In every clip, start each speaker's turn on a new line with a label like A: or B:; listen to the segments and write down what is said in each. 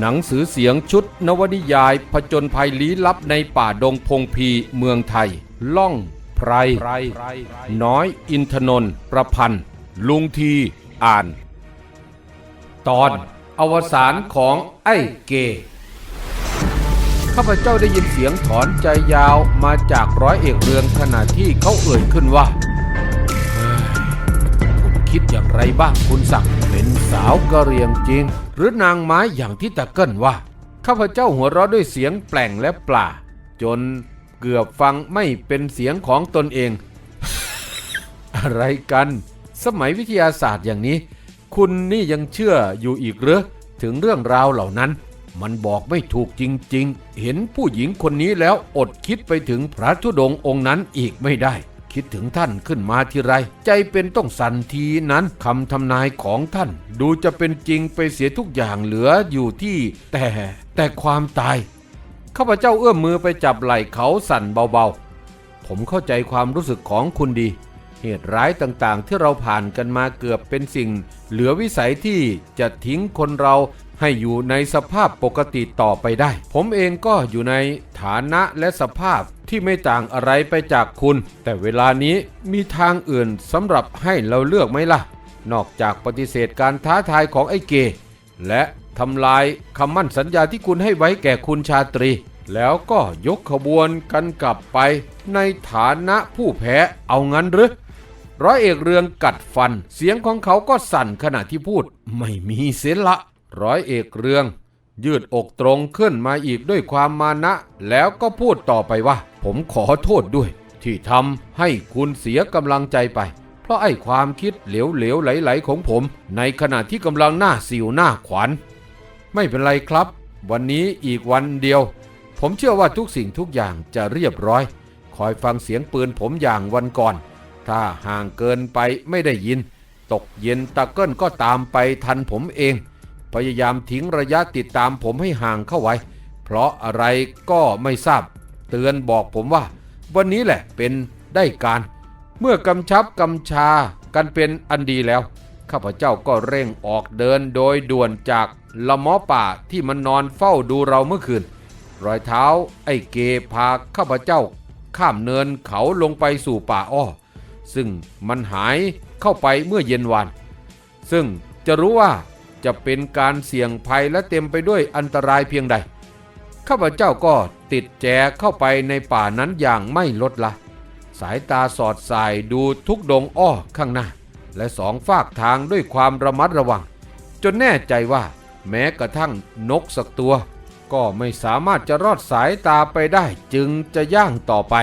A: หนังสือเสียงชุดนวนิยายผจญภัยลี้ลับในป่าดงพงพีเมืองไทย ล่อง ไพร น้อยอินทนนท์ประพันธ์ ลุงทีอ่าน ตอนอวสานของไอ้เก ข้าพเจ้าได้ยินเสียงถอนใจยาวมาจากร้อยเอกเรืองขณะที่เขาเอ่ยขึ้นว่าคุณคิดอย่างไรบ้างคุณศักดิ์เป็นสาวกะเรียงจริง หรือนางไม้อย่างที่ตะเกิลว่า ข้าพเจ้าหัวเราะด้วยเสียงแปลงและปลาจนเกือบฟังไม่เป็นเสียงของตนเอง อะไรกัน สมัยวิทยาศาสตร์อย่างนี้ คุณนี่ยังเชื่ออยู่อีกหรือถึงเรื่องราวเหล่านั้น มันบอกไม่ถูกจริง ๆ เห็นผู้หญิงคนนี้แล้วอดคิดไปถึงพระธุดงค์องค์นั้นอีกไม่ได้ คิดถึงท่านขึ้นมาทีไร ใจเป็นต้องสั่นทีนั้นคำทำนายของท่าน ดูจะเป็นจริงไปเสียทุกอย่างเหลืออยู่ที่ แต่แต่ความตายข้าพเจ้าเอื้อมมือไปจับไหล่เขาสั่นเบาๆ ผมเข้าใจความรู้สึกของคุณดี เหตุร้ายต่างๆ ที่เราผ่านกันมาเกือบเป็นสิ่ง เหลือวิสัยที่จะทิ้งคนเรา ให้อยู่ในสภาพปกติต่อไปได้ ผมเองก็อยู่ในฐานะและสภาพที่ไม่ต่างอะไรไปจากคุณ แต่เวลานี้มีทางอื่นสำหรับให้เราเลือกไหมล่ะ นอกจากปฏิเสธการท้าทายของไอ้เก และทำลายคำมั่นสัญญาที่คุณให้ไว้แก่คุณชาตรี แล้วก็ยกขบวนกันกลับไปในฐานะผู้แพ้เอางั้นหรือร้อยเอกเรืองกัดฟัน เสียงของเขาก็สั่นขณะที่พูด ไม่มีเสียละ ร้อยเอกเรือง ยืดอกตรงขึ้นมาอีกด้วยความมานะ แล้วก็พูดต่อไปว่า ผมขอโทษด้วย ที่ทำให้คุณเสียกำลังใจไป เพราะไอ้ความคิดเหลวๆไหลๆของผม ในขณะที่กำลังหน้าสิวหน้าขวัญ ไม่เป็นไรครับ วันนี้อีกวันเดียว ผมเชื่อว่าทุกสิ่งทุกอย่างจะเรียบร้อย คอยฟังเสียงปืนผมอย่างวันก่อน ถ้าห่างเกินไปไม่ได้ยิน ตกเย็นตะเกิลก็ตามไปทันผมเอง พยายามทิ้งระยะติดตามผมให้ห่างเข้าไว้ เพราะอะไรก็ไม่ทราบ เตือนบอกผมว่า วันนี้แหละเป็นได้การ เมื่อกำชับกำชากันเป็นอันดีแล้ว ข้าพเจ้าก็เร่งออกเดินโดยด่วนจากละมอป่าที่มันนอนเฝ้าดูเราเมื่อคืน รอยเท้าไอ้เกพาข้าพเจ้า ข้ามเนินเขาลงไปสู่ป่าอ้อ ซึ่งมันหายเข้าไปเมื่อเย็นวานซึ่งจะรู้ว่า จะเป็นการเสี่ยงภัยและเต็มไปด้วยอันตรายเพียงใด ข้าพเจ้าก็ติดแจเข้าไปในป่านั้นอย่างไม่ลดละ สายตาสอดสายดูทุกดงอ้อข้างหน้า และสองฝากทางด้วยความระมัดระวัง จนแน่ใจว่าแม้กระทั่งนกสักตัว ก็ไม่สามารถจะรอดสายตาไปได้จึงจะย่างต่อไป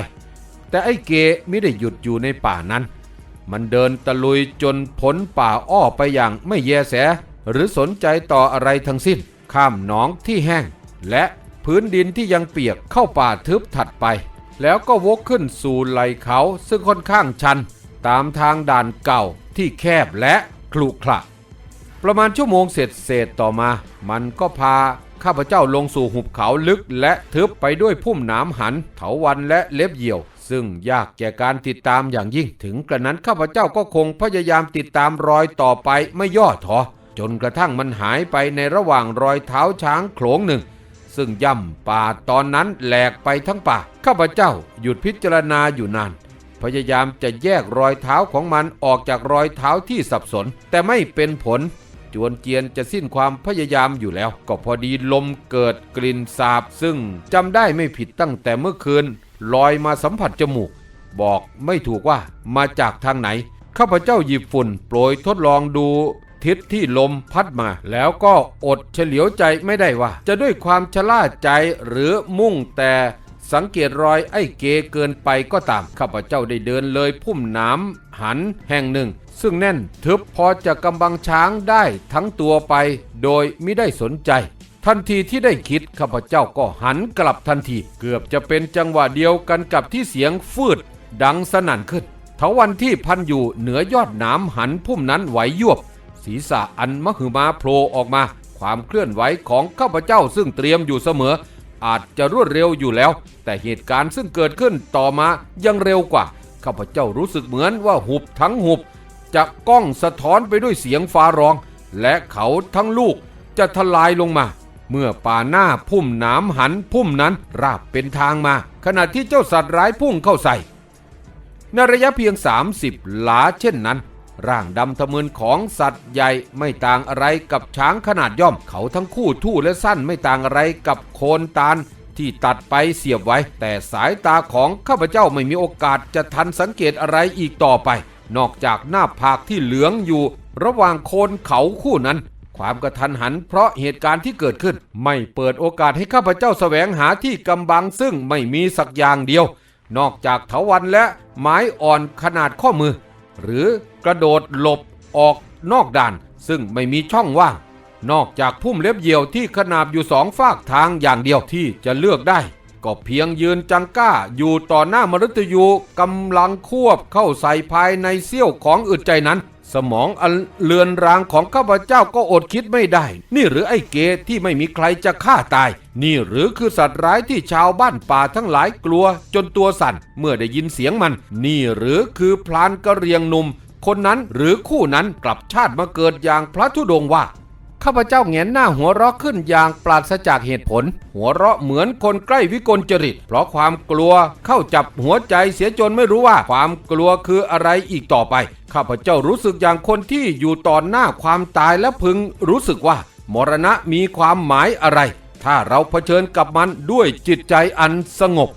A: แต่ไอ้เกไม่ได้หยุดอยู่ในป่านั้น มันเดินตะลุยจนพ้นป่าอ้อไปอย่างไม่แยแส หรือสนใจต่ออะไรทั้งสิ้น ข้ามหนองที่แห้ง และพื้นดินที่ยังเปียกเข้าป่าทึบถัดไป แล้วก็วกขึ้นสู่ไหลเขาซึ่งค่อนข้างชัน ตามทางด่านเก่าที่แคบและคลุขระประมาณชั่วโมงเสร็จเศษต่อมา มันก็พาข้าพเจ้าลงสู่หุบเขาลึกและทึบไปด้วยพุ่มหนามหัน เถาวันและเล็บเหยี่ยว ซึ่งยากแก่การติดตามอย่างยิ่ง ถึงกระนั้นข้าพเจ้าก็คงพยายามติดตามรอยต่อไปไม่ย่อท้อ จนกระทั่งมันหายไปในระหว่างรอยเท้าช้างโขลงหนึ่ง ซึ่งย่ำป่าตอนนั้นแหลกไปทั้งป่าข้าพเจ้าหยุดพิจารณาอยู่นาน พยายามจะแยกรอยเท้าของมันออกจากรอยเท้าที่สับสน แต่ไม่เป็นผล จวนเจียนจะสิ้นความพยายามอยู่แล้ว ก็พอดีลมเกิดกลิ่นสาบ ซึ่งจำได้ไม่ผิดตั้งแต่เมื่อคืนลอยมาสัมผัสจมูก บอกไม่ถูกว่ามาจากทางไหนข้าพเจ้าหยิบฝุ่นโปรยทดลองดู ทิศที่ลมพัดมา แล้วก็อดเฉลียวใจไม่ได้ว่า จะด้วยความชะล่าใจหรือมุ่งแต่สังเกตรอยไอ้เกเกินไปก็ตาม ข้าพเจ้าได้เดินเลยพุ่มน้ำหันแห่งหนึ่ง ซึ่งแน่นทึบพอจะกำบังช้างได้ทั้งตัวไป โดยไม่ได้สนใจ ทันทีที่ได้คิดข้าพเจ้าก็หันกลับทันที เกือบจะเป็นจังหวะเดียวกันกับที่เสียงฟืด ดังสนั่นขึ้นเถาวันที่พันอยู่เหนือยอดนามหันพุ่มนั้นไหวยวบ ศีรษะอันมหึมาโผล่ออกมา ความเคลื่อนไหวของข้าพเจ้าซึ่งเตรียมอยู่เสมอ อาจจะรวดเร็วอยู่แล้ว แต่เหตุการณ์ซึ่งเกิดขึ้นต่อมายังเร็วกว่า ข้าพเจ้ารู้สึกเหมือนว่าหุบทั้งหุบ จะก้องสะท้อนไปด้วยเสียงฟ้าร้อง และเขาทั้งลูกจะทลายลงมาเมื่อป่าหน้าพุ่มหนามหันพุ่มนั้นราบเป็นทางมา ขณะที่เจ้าสัตว์ร้ายพุ่งเข้าใส่ ในระยะเพียง 30 หลาเช่นนั้น ร่างดำทะมึนของสัตว์ใหญ่ไม่ต่างอะไรกับช้างขนาดย่อม เขาทั้งคู่ทู่และสั้นไม่ต่างอะไรกับโคนตาลที่ตัดไปเสียบไว้ แต่สายตาของข้าพเจ้าไม่มีโอกาสจะทันสังเกตอะไรอีกต่อไป นอกจากหน้าผากที่เหลืองอยู่ ระหว่างโคนเขาคู่นั้น ความกระทันหันเพราะเหตุการณ์ที่เกิดขึ้น ไม่เปิดโอกาสให้ข้าพเจ้าแสวงหาที่กำบังซึ่งไม่มีสักอย่างเดียว นอกจากเถาวันและไม้อ่อนขนาดข้อมือ หรือกระโดดหลบออกนอกด่าน ซึ่งไม่มีช่องว่าง นอกจากพุ่มเล็บเหยี่ยวที่ขนาบอยู่สองฝากทางอย่างเดียวที่จะเลือกได้ ก็เพียงยืนจังก้าอยู่ต่อหน้ามฤตยูกำลังควบเข้าใส่ภายในเสี้ยวของอึดใจนั้น สมองอันเลือนรางของข้าพเจ้าก็อดคิดไม่ได้ นี่หรือไอ้เกที่ไม่มีใครจะฆ่าตาย นี่หรือคือสัตว์ร้ายที่ชาวบ้านป่าทั้งหลายกลัว จนตัวสั่นเมื่อได้ยินเสียงมัน นี่หรือคือพลานกระเรียงหนุ่ม คนนั้นหรือคู่นั้นกลับชาติมาเกิดอย่างพระธุดงว่า ข้าพเจ้าแงนหน้าหัวเราะขึ้นอย่างปราศจากเหตุผล หัวเราะเหมือนคนใกล้วิกลจริต เพราะความกลัวเข้าจับหัวใจเสียจนไม่รู้ว่า ความกลัวคืออะไรอีกต่อไป ข้าพเจ้ารู้สึกอย่างคนที่อยู่ต่อหน้าความตายและพึงรู้สึกว่า มรณะมีความหมายอะไร ถ้าเราเผชิญกับมันด้วยจิตใจอันสงบ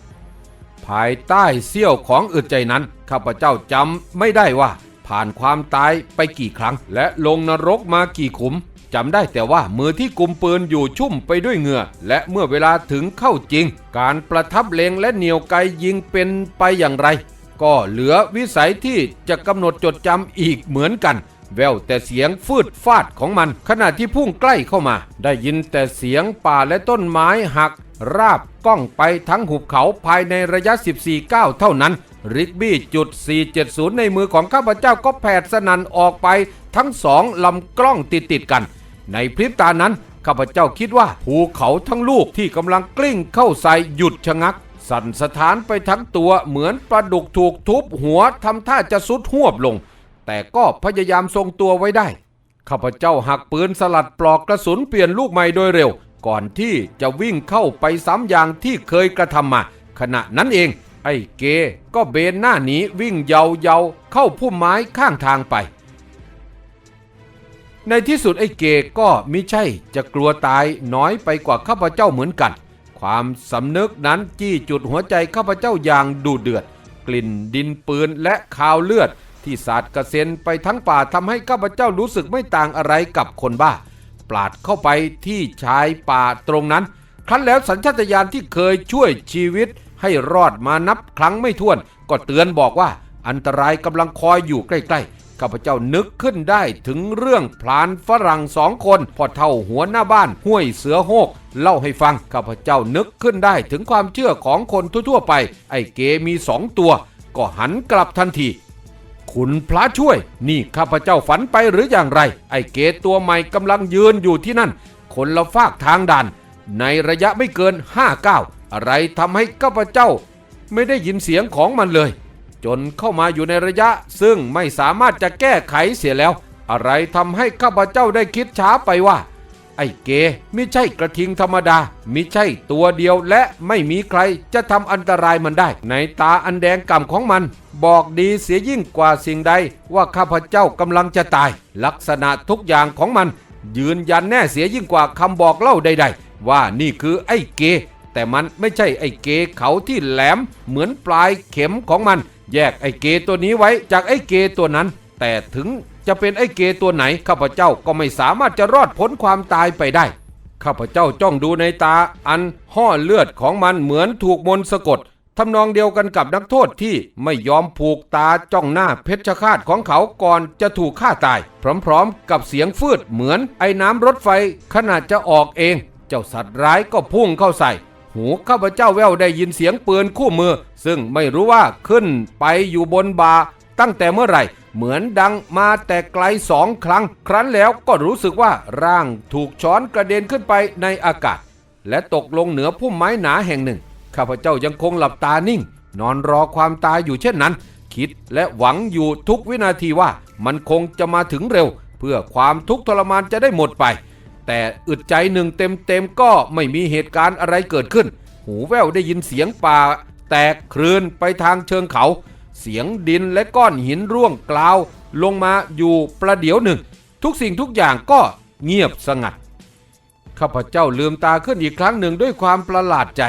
A: ภายใต้เสี้ยวของอึดใจนั้น ข้าพเจ้าจำไม่ได้ว่า ผ่านความตายไปกี่ครั้ง และลงนรกมากี่ขุม จำได้แต่ว่ามือที่กุมปืนอยู่ชุ่มไปด้วยเหงื่อ และเมื่อเวลาถึงเข้าจริง การประทับเลงและเหนียวไกยิงเป็นไปอย่างไร ก็เหลือวิสัยที่จะกำหนดจดจำอีกเหมือนกัน แววแต่เสียงฟืดฟาดของมัน ขณะที่พุ่งใกล้เข้ามา ได้ยินแต่เสียงป่าและต้นไม้หัก ราบก้องไปทั้งหุบเขาภายในระยะ 14ก้าวเท่านั้นริกบี้จุด 470 ในมือของข้าพเจ้าก็แผดสนันออกไปทั้งสองลำกล้องติดติดกัน ในพริบตานั้นข้าพเจ้าคิดว่าภูเขาทั้งลูกที่กำลังกลิ้งเข้าใส่หยุดชะงัก สั่นสถานไปทั้งตัวเหมือนปลาดุกถูกทุบหัวทำท่าจะสุดหวบลง แต่ก็พยายามทรงตัวไว้ได้ข้าพเจ้าหักปืนสลัดปลอกกระสุนเปลี่ยนลูกใหม่โดยเร็ว ก่อนที่จะวิ่งเข้าไปซ้ำอย่างที่เคยกระทำมาขณะนั้นเอง ไอ้เกก็เบนหน้าหนีวิ่งเยาเยาเข้าพุ่มไม้ข้างทางไป ในที่สุดไอ้เกก็มิใช่จะกลัวตายน้อยไปกว่าข้าพเจ้าเหมือนกัน ความสำนึกนั้นจี้จุดหัวใจข้าพเจ้าอย่างดูเดือด กลิ่นดินปืนและคาวเลือด ที่สาดกระเซ็นไปทั้งป่าทำให้ข้าพเจ้ารู้สึกไม่ต่างอะไรกับคนบ้า ปลาดเข้าไปที่ชายป่าตรงนั้น ครั้นแล้วสัญชาตญาณที่เคยช่วยชีวิตให้รอดมานับครั้งไม่ถ้วน ก็เตือนบอกว่าอันตรายกำลังคอยอยู่ใกล้ ๆ ข้าพเจ้านึกขึ้นได้ถึงเรื่องพลานฝรั่งสองคนพอเท่าหัวหน้าบ้านห้วยเสือโฮกเล่าให้ฟังข้าพเจ้านึกขึ้นได้ถึงความเชื่อของคนทั่วๆไป ไอ้เกมีสองตัว ก็หันกลับทันที คุณพระช่วย นี่ข้าพเจ้าฝันไปหรืออย่างไร ไอ้เกตตัวใหม่กำลังยืนอยู่ที่นั่น คนละฟากทางด่าน ในระยะไม่เกินห้าก้าวอะไรทำให้ข้าพเจ้า ไม่ได้ยินเสียงของมันเลย จนเข้ามาอยู่ในระยะ ซึ่งไม่สามารถจะแก้ไขเสียแล้ว อะไรทำให้ข้าพเจ้าได้คิดช้าไปว่า ไอ้เกไม่ใช่กระทิงธรรมดามิใช่ตัวเดียวและไม่มีใครจะทำอันตรายมันได้ ในตาอันแดงก่ำของมัน บอกดีเสียยิ่งกว่าสิ่งใดว่าข้าพเจ้ากำลังจะตาย ลักษณะทุกอย่างของมัน ยืนยันแน่เสียยิ่งกว่าคำบอกเล่าใด ๆ ว่านี่คือไอ้เก แต่มันไม่ใช่ไอ้เกเขาที่แหลมเหมือนปลายเข็มของมัน แยกไอ้เกตัวนี้ไว้จากไอ้เกตัวนั้น แต่ถึงจะเป็นไอ้เกตัวไหนข้าพเจ้าก็ไม่สามารถจะรอดพ้นความตายไปได้ ข้าพเจ้าจ้องดูในตาอันห่อเลือดของมันเหมือนถูกมนต์สะกดทำนองเดียวกันกับนักโทษที่ไม่ยอมผูกตาจ้องหน้าเพชฌฆาตของเขาก่อนจะถูกฆ่าตาย พร้อมๆ กับเสียงฟืดเหมือนไอ้น้ำรถไฟขนาดจะออกเอง เจ้าสัตว์ร้ายก็พุ่งเข้าใส่ หูข้าพเจ้าแววได้ยินเสียงปืนคู่มือ ซึ่งไม่รู้ว่าขึ้นไปอยู่บนบาตั้งแต่เมื่อไหร่ เหมือนดังมาแต่ไกลสองครั้ง ครั้นแล้วก็รู้สึกว่าร่างถูกช้อนกระเด็นขึ้นไปในอากาศ และตกลงเหนือพุ่มไม้หนาแห่งหนึ่ง ข้าพเจ้ายังคงหลับตานิ่ง นอนรอความตายอยู่เช่นนั้น คิดและหวังอยู่ทุกวินาทีว่ามันคงจะมาถึงเร็ว เพื่อความทุกข์ทรมานจะได้หมดไป แต่อึดใจหนึ่งเต็มๆก็ไม่มีเหตุการณ์อะไรเกิดขึ้น หูแว่วได้ยินเสียงป่า แตกคลืนไปทางเชิงเขา เสียงดินและก้อนหินร่วงกล่าว ลงมาอยู่ประเดี๋ยวหนึ่ง ทุกสิ่งทุกอย่างก็เงียบสงัด ข้าพเจ้าลืมตาขึ้นอีกครั้งหนึ่งด้วยความประหลาดใจ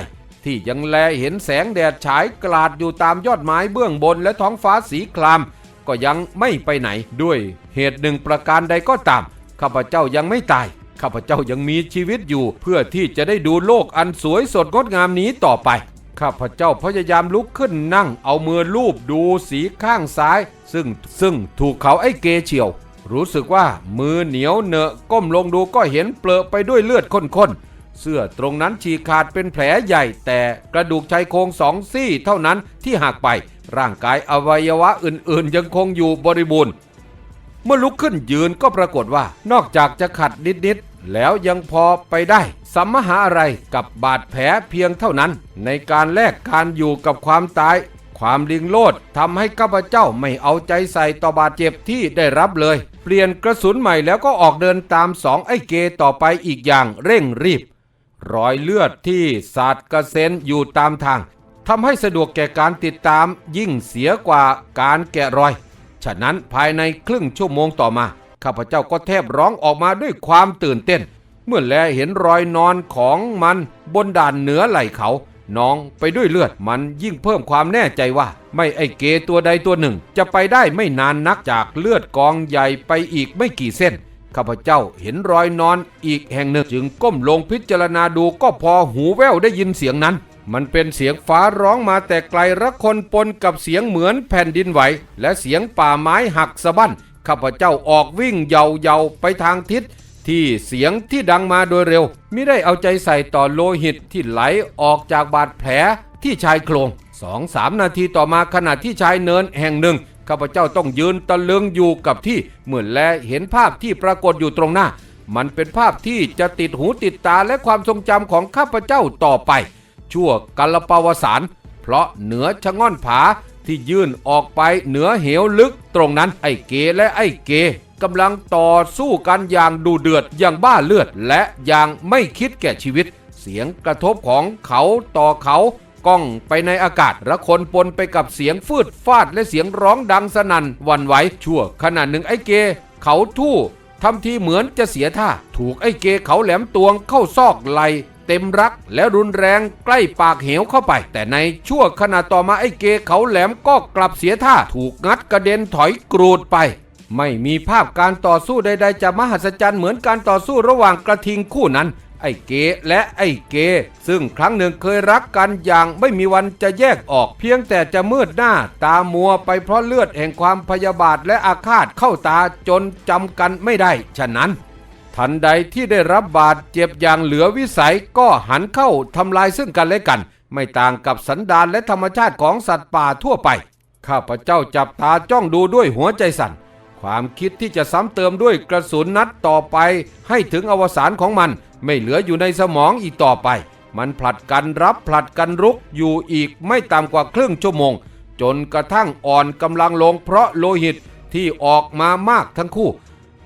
A: ที่ยังแลเห็นแสงแดดฉายกลาดอยู่ตามยอดไม้เบื้องบนและท้องฟ้าสีคราม ก็ยังไม่ไปไหนด้วยเหตุหนึ่งประการใดก็ตามข้าพเจ้ายังไม่ตาย ข้าพเจ้ายังมีชีวิตอยู่ เพื่อที่จะได้ดูโลกอันสวยสดงดงามนี้ต่อไป ข้าพเจ้าพยายามลุกขึ้นนั่งเอามือลูบดูสีข้างซ้าย ซึ่งซึ่งถูกเขาไอ้เกเฉียว รู้สึกว่ามือเหนียวเนอะก้มลงดูก็เห็นเปลอะไปด้วยเลือดข้นๆเสื้อตรงนั้นฉีกขาดเป็นแผลใหญ่ แต่กระดูกชายโครงสองซี่เท่านั้นที่หักไป ร่างกายอวัยวะอื่นๆ ยังคงอยู่บริบูรณ์ เมื่อลุกขึ้นยืนก็ปรากฏว่า นอกจากจะขัดนิดๆแล้วยังพอไปได้สัมมหาอะไรกับบาดแผลเพียงเท่านั้น ในการแลกการอยู่กับความตาย ความลิงโลดทำให้ข้าพเจ้าไม่เอาใจใส่ต่อบาดเจ็บที่ได้รับเลย เปลี่ยนกระสุนใหม่แล้วก็ออกเดินตามสองไอ้เกต่อไปอีกอย่างเร่งรีบ รอยเลือดที่สาดกระเซ็นอยู่ตามทางทำให้สะดวกแก่การติดตามยิ่งเสียกว่าการแกะรอย ฉะนั้นภายในครึ่งชั่วโมงต่อมา ข้าพเจ้าก็แทบร้องออกมาด้วยความตื่นเต้น เมื่อแลเห็นรอยนอนของมันบนด่านเหนือไหล่เขา น้องไปด้วยเลือดมันยิ่งเพิ่มความแน่ใจว่า ไม่ไอเกตัวใดตัวหนึ่ง จะไปได้ไม่นานนักจากเลือดกองใหญ่ไปอีกไม่กี่เส้นข้าพเจ้าเห็นรอยนอนอีกแห่งหนึ่งจึงก้มลงพิจารณาดูก็พอหูแว่วได้ยินเสียงนั้น มันเป็นเสียงฟ้าร้องมาแต่ไกลระคนปนกับเสียงเหมือนแผ่นดินไหว และเสียงป่าไม้หักสะบั้นข้าพเจ้าออกวิ่งเยาเยาๆไปทางทิศ ที่เสียงที่ดังมาโดยเร็วมิได้เอาใจใส่ต่อโลหิตที่ไหลออกจากบาดแผลที่ชายโครงสองสามนาทีต่อมาขณะที่ชายเนินแห่งหนึ่งข้าพเจ้าต้องยืนตะลึงอยู่กับที่เมื่อแลเห็นภาพที่ปรากฏอยู่ตรงหน้า มันเป็นภาพที่จะติดหูติดตาและความทรงจำของข้าพเจ้าต่อไป ชั่วกัลปาวสารเพราะเหนือชะง่อนผาที่ยื่นออกไปเหนือเหวลึกตรงนั้นไอ้เกและไอ้เกกำลังต่อสู้กันอย่างดูเดือดอย่างบ้าเลือดและอย่างไม่คิดแก่ชีวิต เสียงกระทบของเขาต่อเขาก้องไปในอากาศระคนปนไปกับเสียงฟืดฟาดและเสียงร้องดังสนั่นวันไหวชั่วขณะหนึ่งไอ้เก เขาทู่ทำทีเหมือนจะเสียท่า ถูกไอ้เกเขาแหลมตวงเข้าซอกไหล เต็มรัก และรุนแรงใกล้ปากเหวเข้าไป แต่ในชั่วขณะต่อมาไอ้เกเขาแหลมก็กลับเสียท่าถูกงัดกระเด็นถอยกรูดไปไม่มีภาพการต่อสู้ใดๆจะมหัศจรรย์เหมือนการต่อสู้ระหว่างกระทิงคู่นั้น ไอ้เกและไอ้เก ซึ่งครั้งหนึ่งเคยรักกันอย่างไม่มีวันจะแยกออก เพียงแต่จะมืดหน้าตามัวไปเพราะเลือดแห่งความพยาบาทและอาฆาตเข้าตาจนจำกันไม่ได้ ฉะนั้น ทันใดที่ได้รับบาดเจ็บอย่างเหลือวิสัยก็หันเข้าทำลายซึ่งกันและกัน ไม่ต่างกับสันดานและธรรมชาติของสัตว์ป่าทั่วไป ข้าพเจ้าจับตาจ้องดูด้วยหัวใจสั่น ความคิดที่จะซ้ำเติมด้วยกระสุนนัดต่อไป ให้ถึงอวสานของมัน ไม่เหลืออยู่ในสมองอีกต่อไป มันผลัดกันรับผลัดกันรุกอยู่อีกไม่ต่ำกว่าครึ่งชั่วโมง จนกระทั่งอ่อนกำลังลงเพราะโลหิตที่ออกมามากทั้งคู่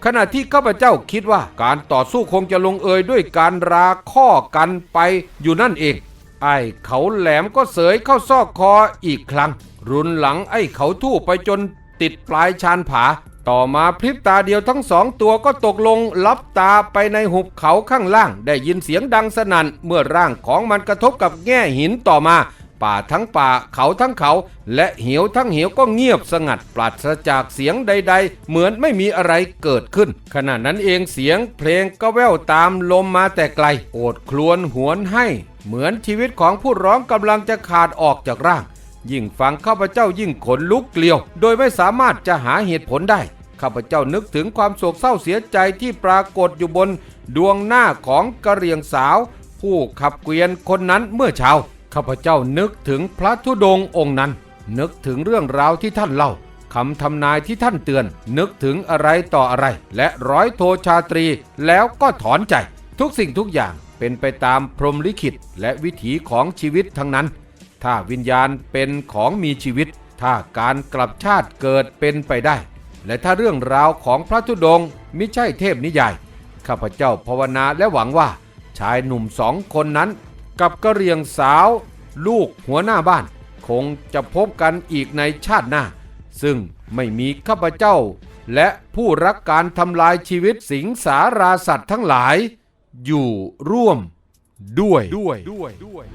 A: ขณะที่ข้าพเจ้าคิดว่าการต่อสู้คงจะลงเอยด้วยการราข้อกันไปอยู่นั่นเอง ไอ้เขาแหลมก็เสยเข้าซอกคออีกครั้ง รุนหลังไอ้เขาทู่ไปจนติดปลายชานผา ต่อมาพริบตาเดียวทั้งสองตัวก็ตกลงลับตาไปในหุบเขาข้างล่าง ได้ยินเสียงดังสนั่นเมื่อร่างของมันกระทบกับแง่หินต่อมา ป่าทั้งป่าเขาทั้งเขา และเหวทั้งเหวก็เงียบสงัดปราศจากเสียงใด ๆ เหมือนไม่มีอะไรเกิดขึ้น ขณะนั้นเองเสียงเพลงก็แว่วตามลมมาแต่ไกล โอดครวญหวนให้ เหมือนชีวิตของผู้ร้องกำลังจะขาดออกจากร่าง ยิ่งฟังข้าพเจ้ายิ่งขนลุกเกลียว โดยไม่สามารถจะหาเหตุผลได้ข้าพเจ้านึกถึงความโศกเศร้าเสียใจที่ปรากฏอยู่บน ดวงหน้าของกระเหรียงสาว ผู้ขับเกวียนคนนั้นเมื่อเช้า ข้าพเจ้านึกถึงพระธุดงค์องค์นั้น นึกถึงเรื่องราวที่ท่านเล่าคำทำนายที่ท่านเตือน นึกถึงอะไรต่ออะไร และร้อยโทชาตรี แล้วก็ถอนใจ ทุกสิ่งทุกอย่างเป็นไปตามพรหมลิขิต และวิถีของชีวิตทั้งนั้น ถ้าวิญญาณเป็นของมีชีวิต ถ้าการกลับชาติเกิดเป็นไปได้ และถ้าเรื่องราวของพระธุดงค์มิใช่เทพนิยาย ข้าพเจ้าภาวนาและหวังว่า ชายหนุ่มสองคนนั้น กับกระเรียงสาว ลูกหัวหน้าบ้าน คงจะพบกันอีกในชาติหน้า ซึ่งไม่มีข้าพเจ้า และผู้รักการทำลายชีวิตสิงสาราสัตว์ทั้งหลาย อยู่ร่วมด้วยด้วยด้วย